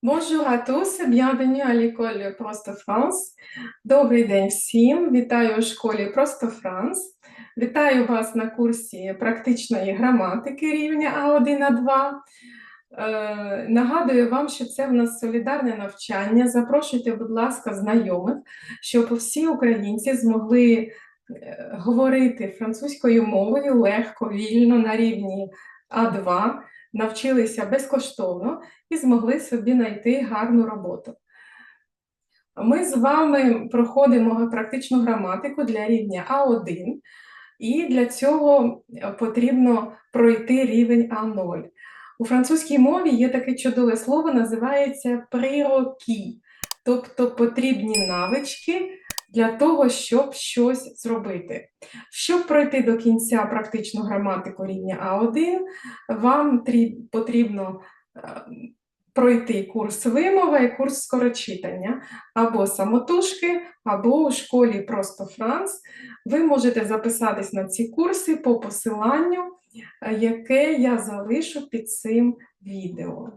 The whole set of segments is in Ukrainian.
Bonjour à tous, bienvenue à l'école Просто France. Добрий день всім. Вітаю у школі Просто France. Вітаю вас на курсі практичної граматики рівня А1 А2. Е, нагадую вам, що це в нас солідарне навчання. Запрошуйте, будь ласка, знайомих, щоб всі українці змогли е, говорити французькою мовою легко, вільно на рівні А2, навчилися безкоштовно і змогли собі знайти гарну роботу. Ми з вами проходимо практичну граматику для рівня А1, і для цього потрібно пройти рівень А0. У французькій мові є таке чудове слово, називається прирокі, тобто потрібні навички для того, щоб щось зробити. Щоб пройти до кінця практичну граматику рівня А1, вам потрібно е, пройти курс вимови і курс скорочитання або самотужки, або у школі Просто Франц. Ви можете записатись на ці курси по посиланню, е, яке я залишу під цим відео.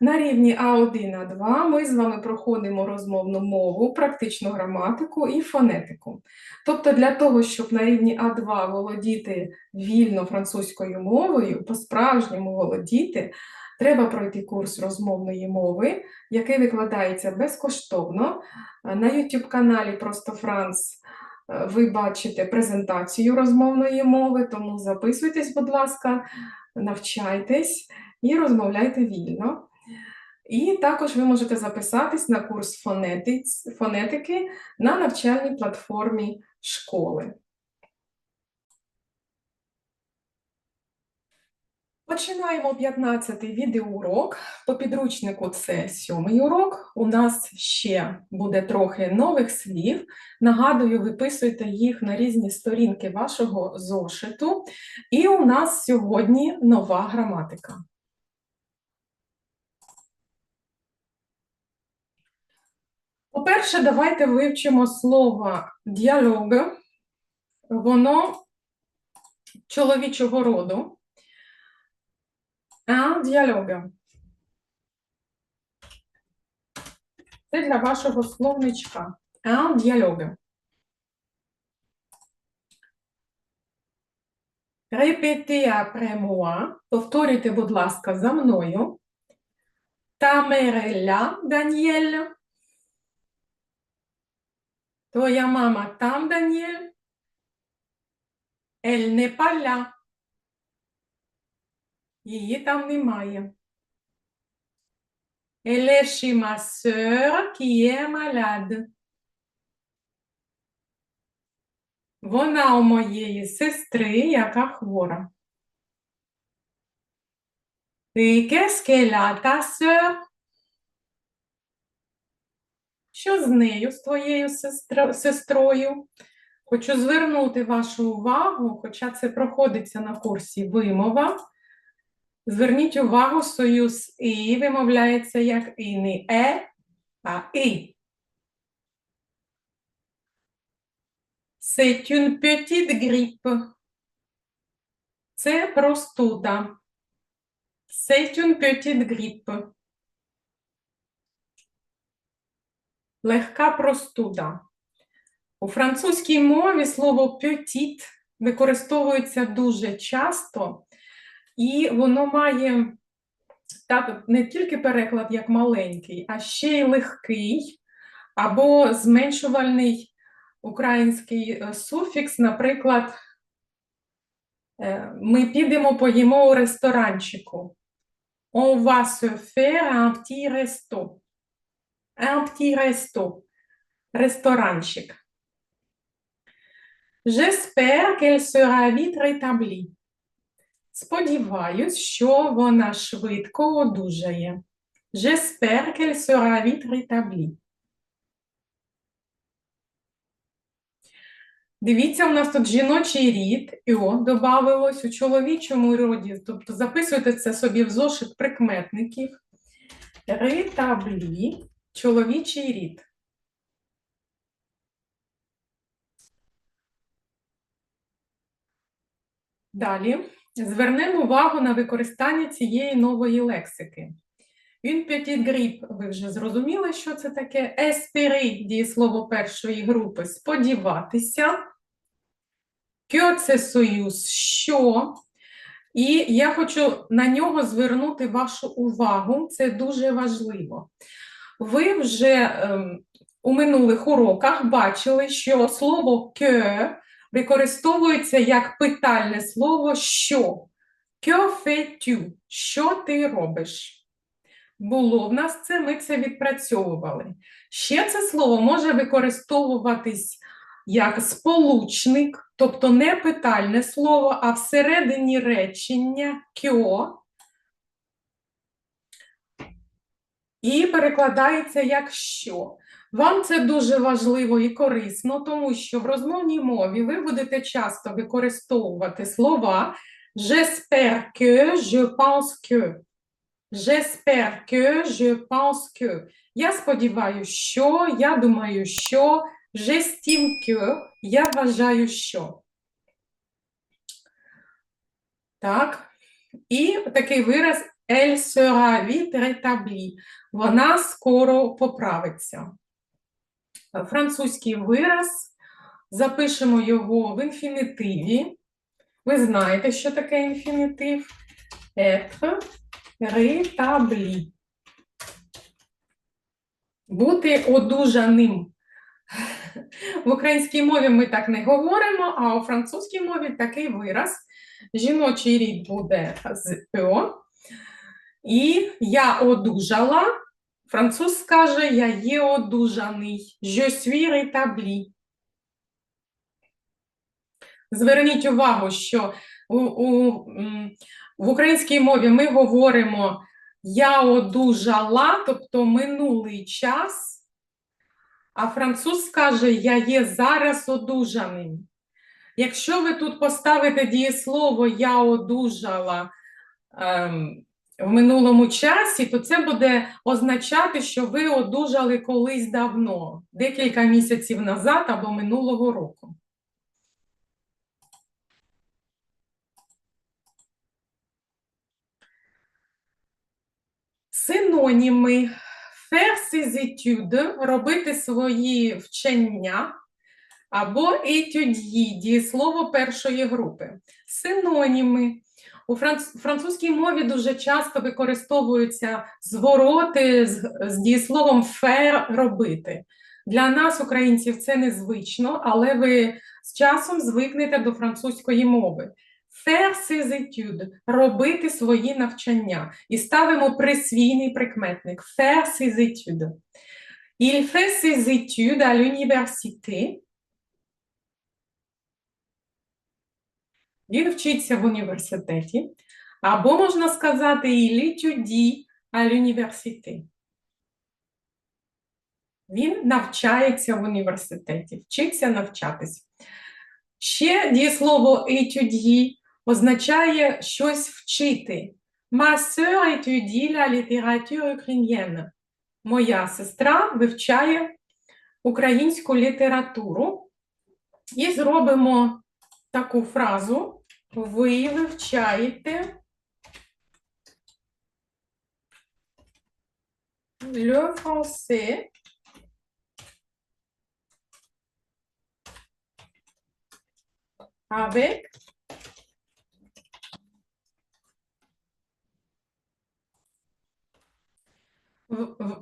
На рівні А1, А2 ми з вами проходимо розмовну мову, практичну граматику і фонетику. Тобто для того, щоб на рівні А2 володіти вільно французькою мовою, по-справжньому володіти, треба пройти курс розмовної мови, який викладається безкоштовно. На YouTube-каналі Просто Франц е, ви бачите презентацію розмовної мови, тому записуйтесь, будь ласка, навчайтесь і розмовляйте вільно. І також ви можете записатись на курс фонетики на навчальній платформі школи. Починаємо 15-й відеоурок. По підручнику це сьомий урок. У нас ще буде трохи нових слів. Нагадую, виписуйте їх на різні сторінки вашого зошиту. І у нас сьогодні нова граматика. По-перше, давайте вивчимо слово діалог. Воно чоловічого роду. Un dialogue. Це для вашого словничка. Répétez après moi. Повторюйте, будь ласка, за мною. Est là, Daniel. Твоя мама там. Elle n'est pas là. Її там немає. Elle est chez ma sœur qui est malade. Вона у моєї сестри, яка хвора. Et qu'est-ce qu'elle? Що з нею, з твоєю сестро- сестрою? Хочу звернути вашу увагу, хоча це проходиться на курсі вимова. Зверніть увагу, союз «і» вимовляється як «і» не «е», а «і». C'est une petite grippe. Це простуда. C'est une petite grippe. Легка простуда. У французькій мові слово «petite» використовується дуже часто, і воно має так, не тільки переклад як маленький, а ще й легкий або зменшувальний український е, суфікс, наприклад, е, ми підемо поїмо у ресторанчику. On va se faire un petit resto. Un petit resto. Ресторанчик. J'espère qu'elle sera vite rétablie. Сподіваюсь, що вона швидко одужає. J'espère qu'elle sera vite rétablie. Дивіться, у нас тут жіночий рід, «ьо» добавилось у чоловічому роді, тобто записуйте це собі в зошит прикметників. Ретаблі, чоловічий рід. Далі звернемо увагу на використання цієї нової лексики. Une petite grippe, ви вже зрозуміли, що це таке. Espérer, дієслово першої групи, сподіватися. Que це союз, що. І я хочу на нього звернути вашу увагу, це дуже важливо. Ви вже ем, у минулих уроках бачили, що слово que використовується як питальне слово що. Que fais-tu? Що ти робиш? Було в нас це, ми це відпрацьовували. Ще це слово може використовуватись як сполучник, тобто не питальне слово, а всередині речення кьо. І перекладається як що. Вам це дуже важливо і корисно, тому що в розмовній мові ви будете часто використовувати слова j'espère que, je pense que. J'espère que, je pense que. Я сподіваюся, що, я думаю, що, j'estime que, я вважаю, що. Так. І такий вираз elle sera vite rétablie. Вона скоро поправиться. Французький вираз. Запишемо його в інфінітиві. Ви знаєте, що таке інфінітив? Être rétabli. Бути одужаним. В українській мові ми так не говоримо, а у французькій мові такий вираз. Жіночий рід буде з «ё». І я одужала. Француз скаже, я є одужаний. Suis rétabli. Зверніть увагу, що у, у, в українській мові ми говоримо я одужала, тобто минулий час, а француз скаже я є зараз одужаним. Якщо ви тут поставите дієслово я одужала ем, в минулому часі, то це буде означати, що ви одужали колись давно, декілька місяців назад або минулого року. Синоніми études, робити свої вчення, або étudier, дієслово першої групи. Синоніми. У франц- французькій мові дуже часто використовуються звороти з, з дієсловом faire робити. Для нас, українців, це незвично, але ви з часом звикнете до французької мови. Faire ses études – робити свої навчання. І ставимо присвійний прикметник faire ses études. Il fait ses études à l'université. Він вчиться в університеті. Або можна сказати il étudie à l'université. Він навчається в університеті, вчиться навчатись. Ще дієслово étudier означає щось вчити. Ma sœur étudie la littérature ukrainienne. Моя сестра вивчає українську літературу. І зробимо таку фразу. Ви вивчаєте le français avec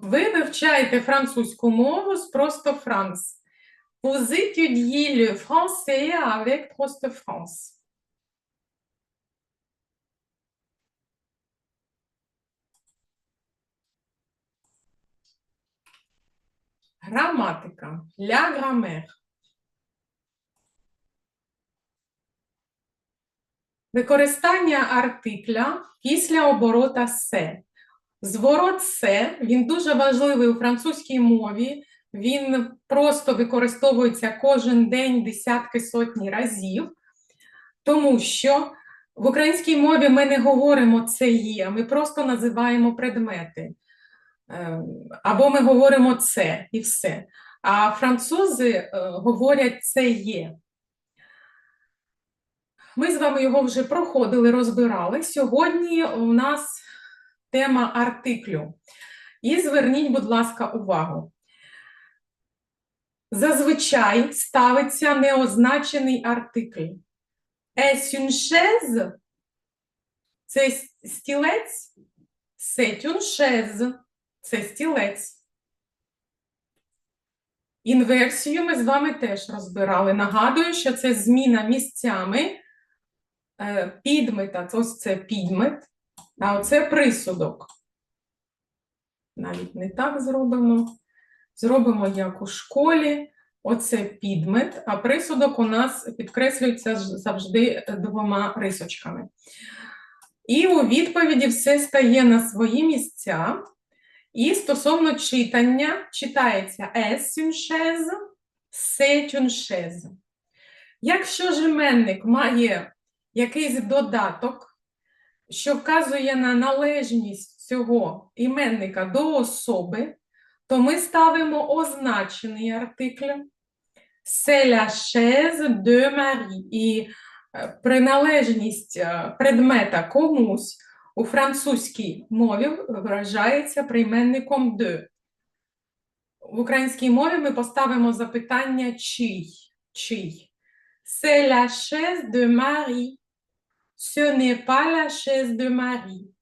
Ви вивчаєте французьку мову з просто Франц. Vous étudiez le français avec Просто France. Граматика. La grammaire. Використання артикля після оборота се. Зворот се, він дуже важливий у французькій мові. Він просто використовується кожен день десятки сотні разів, тому що в українській мові ми не говоримо це є, ми просто називаємо предмети. Ем, Або ми говоримо це і все. А французи е, говорять це є. Ми з вами його вже проходили, розбирали. Сьогодні у нас тема артиклю. І зверніть, будь ласка, увагу. Зазвичай ставиться неозначений артикль. Est une chaise? Це стілець? C'est une chaise. Це стілець. Інверсію ми з вами теж розбирали. Нагадую, що це зміна місцями е, підмета. Ось це підмет, а оце присудок. Навіть не так зробимо. Зробимо як у школі. Оце підмет, а присудок у нас підкреслюється завжди двома рисочками. І у відповіді все стає на свої місця. І стосовно читання, читається chaise, c'est. Якщо ж іменник має якийсь додаток, що вказує на належність цього іменника до особи, то ми ставимо означений артикль. C'est la chaise de Marie. І е, приналежність е, предмета комусь у французькій мові виражається прийменником de. В українській мові ми поставимо запитання чий. чий. C'est la chaise de Marie. Ce n'est pas la chaise de Marie.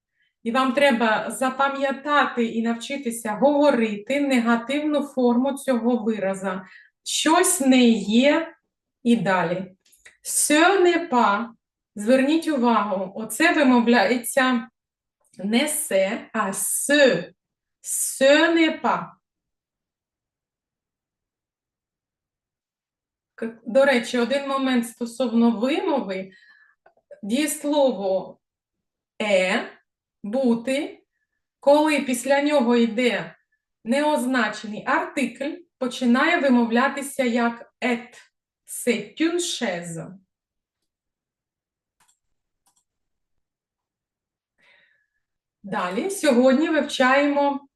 І вам треба запам'ятати і навчитися говорити негативну форму цього вираза. Щось не є і далі. Ce n'est pas. Зверніть увагу, оце вимовляється не се, а. Ce n'est pas. К- До речі, один момент стосовно вимови. Дієслово е, бути, коли після нього йде неозначений артикль, починає вимовлятися як et. C'est une chaise. Далі сьогодні вивчаємо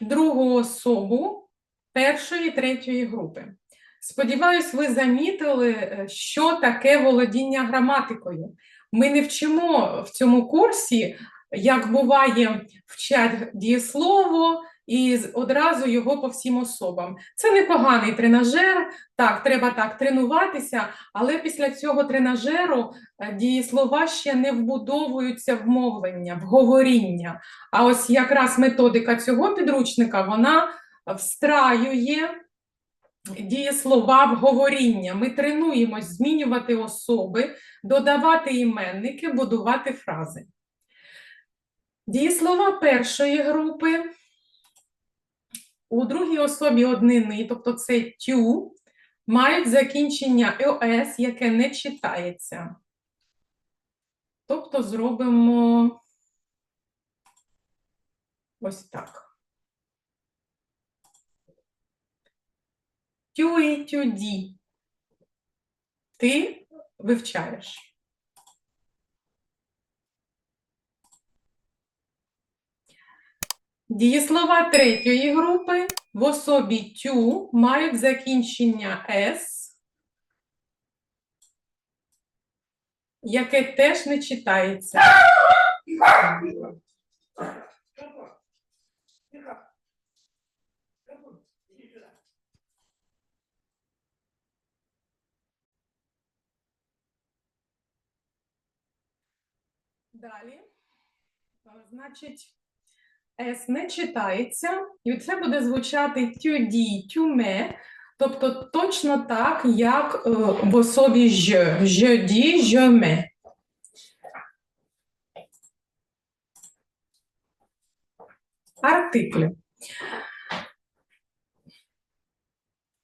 другу особу першої і третьої групи. Сподіваюсь, ви замітили, е, що таке володіння граматикою. Ми не вчимо в цьому курсі, як буває, вчать дієслово і одразу його по всім особам. Це непоганий тренажер. Так, треба так тренуватися, але після цього тренажеру е, дієслова ще не вбудовуються в мовлення, в говоріння. А ось якраз методика цього підручника вона встраює дієслова в говоріння. Ми тренуємось змінювати особи, додавати іменники, будувати фрази. Дієслова першої групи у другій особі однини, тобто це тю, мають закінчення «ес», яке не читається. Тобто зробимо ось так. Тю і тюді. Ти вивчаєш. Дієслова третьої групи в особі тю мають закінчення «с», яке теж не читається. Далі, е, значить, С не читається, і це буде звучати тюді, тюме, тобто точно так, як е, в особі. Je dis, je. Артиклі.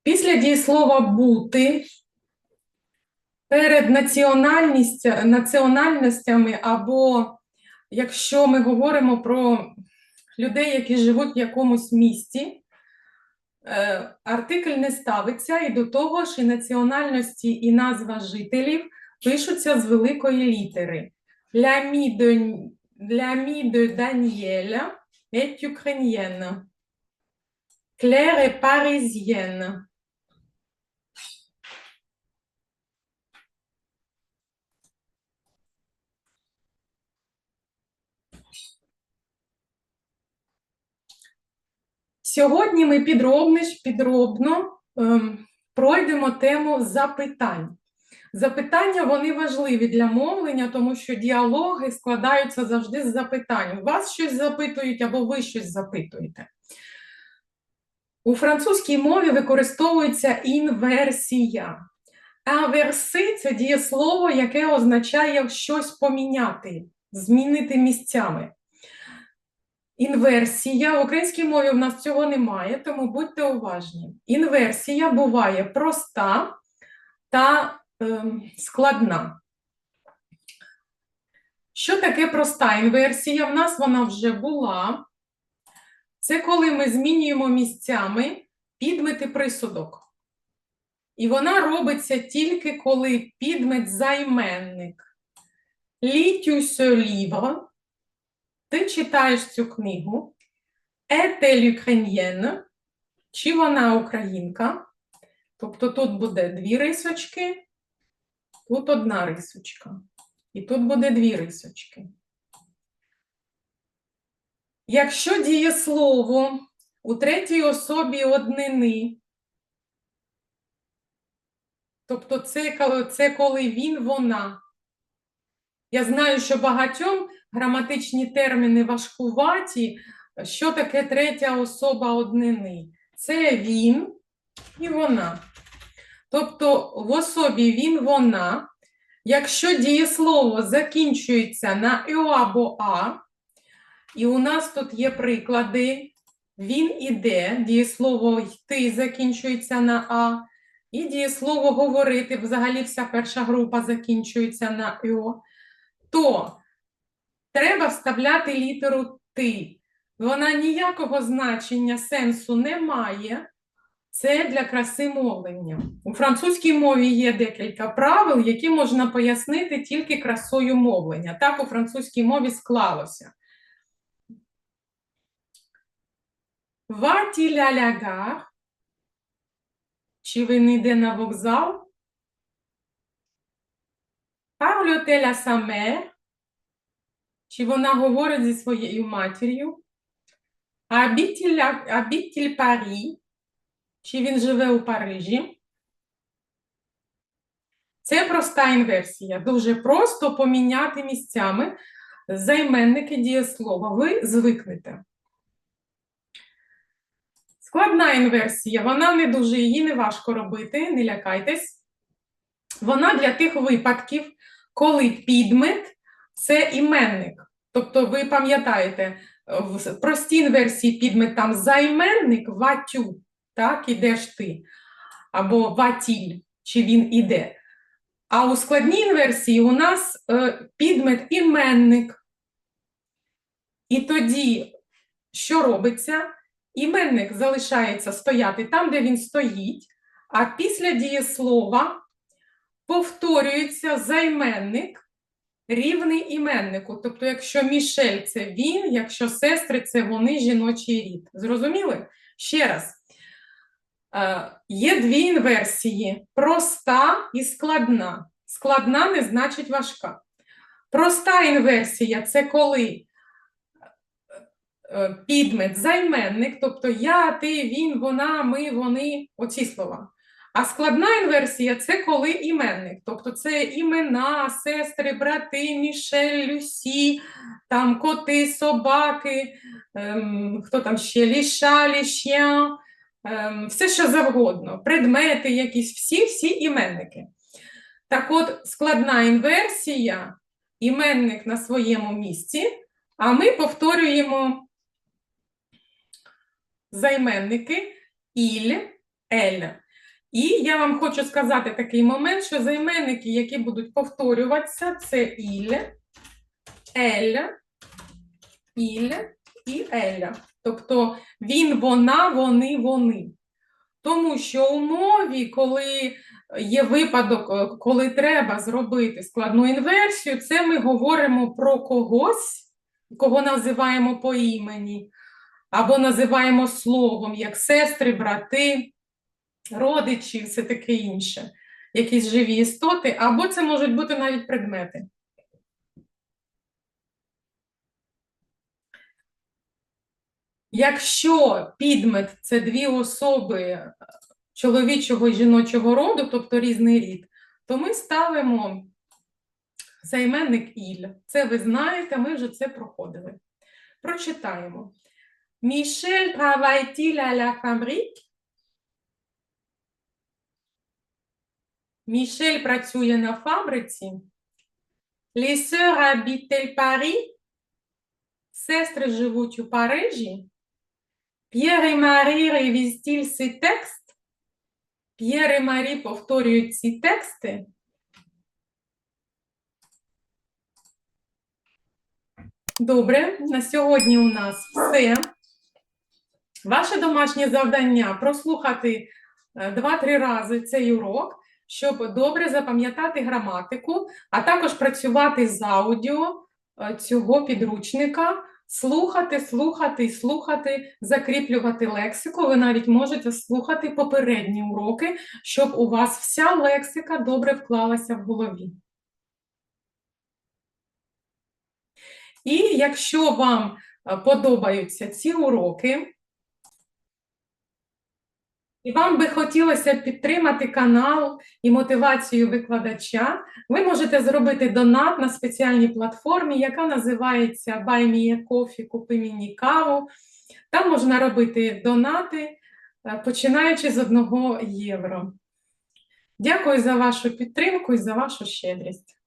Після дієслова бути перед національністю, національностями або якщо ми говоримо про людей, які живуть в якомусь місті, е, артикль не ставиться, і до того ж і національності, і назва жителів пишуться з великої літери. L'ami de, Daniel est ukrainienne. Parisienne. Сьогодні ми підробно, підробно ем, пройдемо тему запитань. Запитання вони важливі для мовлення, тому що діалоги складаються завжди з запитань. Вас щось запитують або ви щось запитуєте. У французькій мові використовується інверсія. Інверси – це дієслово, яке означає щось поміняти, змінити місцями. Інверсія в українській мові в нас цього немає, тому будьте уважні. Інверсія буває проста та ем, складна. Що таке проста інверсія? В нас вона вже була. Це коли ми змінюємо місцями підмет і присудок. І вона робиться тільки коли підмет займенник. Ce livre? Ти читаєш цю книгу. Est-elle? Чи вона українка? Тобто тут буде дві рисочки, тут одна рисочка. І тут буде дві рисочки. Якщо дієслово у третій особі однини, тобто це, це коли він, вона. Я знаю, що багатьом граматичні терміни важкуваті. Що таке третя особа однини? Це він і вона. Тобто в особі він, вона. Якщо дієслово закінчується на «ю» або а, і у нас тут є приклади. Він іде, дієслово йти закінчується на а, і дієслово говорити, взагалі вся перша група закінчується на «ю», то треба вставляти літеру ти. Вона ніякого значення, сенсу не має. Це для краси мовлення. У французькій мові є декілька правил, які можна пояснити тільки красою мовлення. Так у французькій мові склалося. Va-t-il à la gare? Чи він йде на вокзал? Parle-t-elle à? Чи вона говорить зі своєю матір'ю? Habite-t-il Paris? Чи він живе у Парижі? Це проста інверсія. Дуже просто поміняти місцями займенники дієслова. Ви звикнете. Складна інверсія, вона не дуже її не важко робити, не лякайтесь. Вона для тих випадків, коли підмет це іменник. Тобто, ви пам'ятаєте, в простій інверсії підмет там займенник ватю, так, ідеш ти, або ватіль, чи він іде. А у складній інверсії у нас е, підмет іменник. І тоді, що робиться? Іменник залишається стояти там, де він стоїть, а після дієслова повторюється займенник рівний іменнику. Тобто, якщо Мішель це він, якщо сестри це вони, жіночий рід. Зрозуміли? Ще раз. Е, Є дві інверсії: проста і складна. Складна не значить важка. Проста інверсія це коли е, підмет, займенник, тобто я, ти, він, вона, ми, вони, оці слова. А складна інверсія це коли іменник, тобто це імена, сестри, брати, Мішель, Люсі, там коти, собаки, ем, хто там ще, ліша, ліш'ян, ем, все що завгодно, предмети якісь, всі-всі іменники. Так от, складна інверсія, іменник на своєму місці, а ми повторюємо займенники іль, ель. І я вам хочу сказати такий момент, що займенники, які будуть повторюватися, це іль, ель, іль і еля. Тобто він, вона, вони, вони. Тому що у мові, коли є випадок, е, коли треба зробити складну інверсію, це ми говоримо про когось, кого називаємо по імені, або називаємо словом, як сестри, брати, родичі, все таке інше, якісь живі істоти, або це можуть бути навіть предмети. Якщо підмет це дві особи е, чоловічого і жіночого роду, тобто різний рід, то ми ставимо займенник іль. Це ви знаєте, ми вже це проходили. Прочитаємо. Мішель travaille-t-il? Мішель працює на фабриці. Les sœurs habitent Paris? Сестри живуть у Парижі. П'єр і Марі révisent цей текст? П'єр і Марі повторюють ці тексти. Добре, на сьогодні у нас все. Ваше домашнє завдання прослухати е, два-три рази цей урок, щоб добре запам'ятати граматику, а також працювати з аудіо е, цього підручника, слухати, слухати слухати, закріплювати лексику. Ви навіть можете слухати попередні уроки, щоб у вас вся лексика добре вклалася в голові. І якщо вам е, подобаються ці уроки, і вам би хотілося підтримати канал і мотивацію викладача, ви можете зробити донат на спеціальній платформі, яка називається Buy Me Coffee, Купи мені каву. Там можна робити донати, е, починаючи з 1 євро. Дякую за вашу підтримку і за вашу щедрість.